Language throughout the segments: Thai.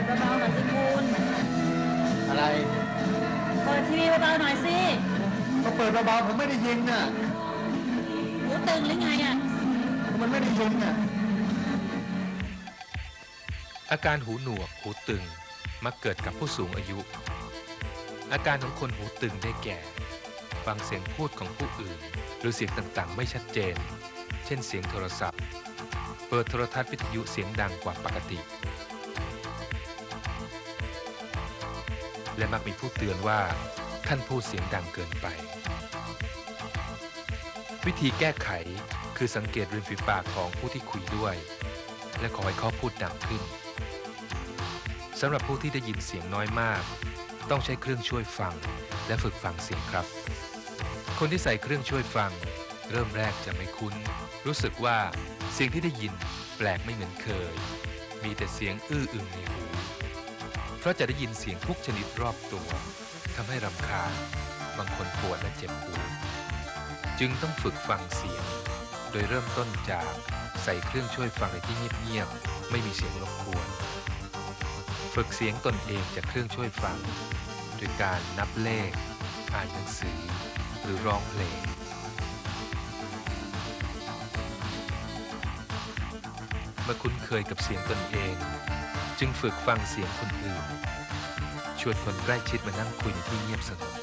ดเบาๆหน่อยสิคุณอะไร เปิดทีวีเบาๆหน่อยสิก็เปิดเบาๆผมไม่ได้ยินน่ะหูตึงหรือไงอะมันไม่ได้ยินน่ะอาการหูหนวกหูตึงมักเกิดกับผู้สูงอายุ อาการของคนหูตึงได้แก่ ฟังเสียงพูดของผู้อื่น หรือเสียงต่างๆ ไม่ชัดเจน เช่นเสียงโทรศัพท์ เปิดโทรทัศน์วิทยุเสียงดังกว่าปกติ และมักมีผู้เตือนว่าท่านพูดเสียงดังเกินไป วิธีแก้ไขคือสังเกตริมฝีปากของผู้ที่คุยด้วย และขอให้เขาพูดดังขึ้นสำหรับผู้ที่ได้ยินเสียงน้อยมาก ต้องใช้เครื่องช่วยฟังและฝึกฟังเสียงครับ คนที่ใส่เครื่องช่วยฟัง เริ่มแรกจะไม่คุ้น รู้สึกว่าเสียงที่ได้ยินแปลกไม่เหมือนเคย มีแต่เสียงอื้ออึงในหู เพราะจะได้ยินเสียงทุกชนิดรอบตัวทำให้รำคาญบางคนปวดและเจ็บหูจึงต้องฝึกฟังเสียง โดยเริ่มต้นจากใส่เครื่องช่วยฟังในที่เงียบๆไม่มีเสียงรบกวน ฝึกเสียงตนเองจากเครื่องช่วยฟัง โดยการนับเลข อ่านหนังสือ หรือร้องเพลงเมื่อคุ้นเคยกับเสียงตนเอง จึงฝึกฟังเสียงคนอื่น ชวนคนใกล้ชิดมานั่งคุยในที่เงียบสงบ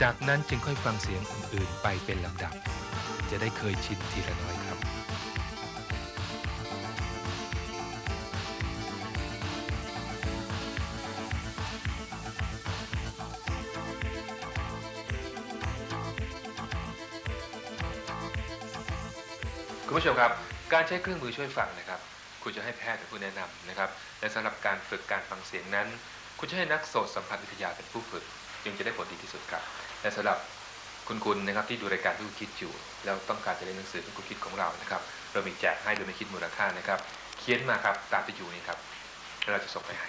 จากนั้นจึงค่อยฟังเสียงอื่นๆไปเป็นลำดับ จะได้เคยชินทีละน้อยครับ คุณผู้ชมครับ การใช้เครื่องมือช่วยฟังนะครับ คุณจะให้แพทย์เป็นผู้แนะนำนะครับ และสำหรับการฝึกการฟังเสียงนั้น คุณจะให้นักโสตสัมผัสวิทยาเป็นผู้ฝึกจึงจะได้ผลดีที่สุดครับ และสำหรับคุณคุณนะครับที่ดูรายการที่คุณคิดอยู่ แล้วต้องการจะเรียนหนังสือที่คุณคิดของเรานะครับ เรามีแจกให้โดยไม่คิดมูลค่านะครับ เขียนมาครับตามที่อยู่นี้ครับแล้วเราจะส่งไปให้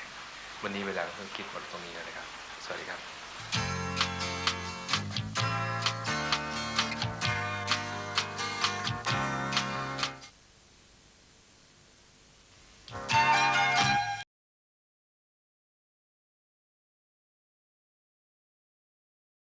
วันนี้เวลาเพิ่งคิดหมดตรงนี้แล้วนะครับ สวัสดีครับ